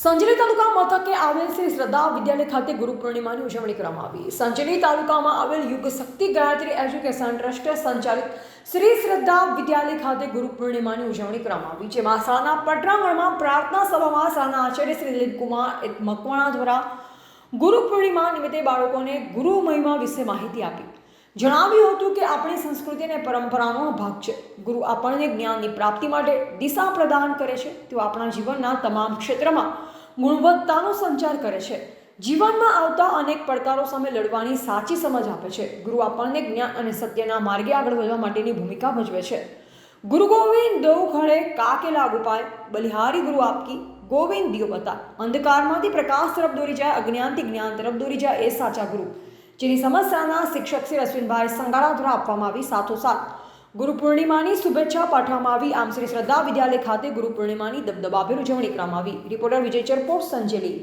સંજલી તાલુકા મથકે આવેલ શ્રી શ્રદ્ધા વિદ્યાલય ખાતે ગુરુ પૂર્ણિમાની ઉજવણી કરવામાં આવી. સંજલી તાલુકામાં આવેલ યુગ શક્તિ ગાયત્રી એજ્યુકેશન ટ્રસ્ટ સંચાલિત શ્રી શ્રદ્ધા વિદ્યાલય ખાતે ગુરુ પૂર્ણિમાની ઉજવણી કરવામાં આવી, જેમાં શાળાના પટરાંગણમાં પ્રાર્થના સભામાં શાળાના આચાર્ય શ્રી દિલીપકુમાર મકવાણા દ્વારા ગુરુ પૂર્ણિમા નિમિત્તે બાળકોને ગુરુ મહિમા વિશે માહિતી આપી. જણાવ્યું હતું કે આપણી સંસ્કૃતિ અને પરંપરાનો ભાગ છે. ગુરુ આપણને જ્ઞાનની પ્રાપ્તિ માટે દિશા પ્રદાન કરે છે. તેઓ આપણા જીવનના તમામ ક્ષેત્રમાં ગુણવત્તાનો સંચાર કરે છે. જીવનમાં આવતા અનેક પડકારો સામે લડવાની સાચી સમજ આપે છે. ગુરુ આપણને જ્ઞાન અને સત્યના માર્ગે આગળ વધવા માટેની ભૂમિકા ભજવે છે. ગુરુ ગોવિંદ દો ખડે કાકે લાગુ પાય, બલિહારી ગુરુ આપકી ગોવિંદ દિયો બતા અંધકારમાંથી પ્રકાશ તરફ દોરી જાય, અજ્ઞાનથી જ્ઞાન તરફ દોરી જાય એ સાચા ગુરુ. જેની સમસ્યાના શિક્ષક શ્રી અશ્વિનભાઈ સંગાળા દ્વારા આપવામાં આવી સાથોસાથ. ગુરુ પૂર્ણિમાની શુભેચ્છા પાઠવવામાં આવી. આમ શ્રી શ્રદ્ધા વિદ્યાલય ખાતે ગુરુ પૂર્ણિમાની દબદબાભેર ઉજવણી કરવામાં આવી. રિપોર્ટર વિજય ચરપોટ સંજેલી.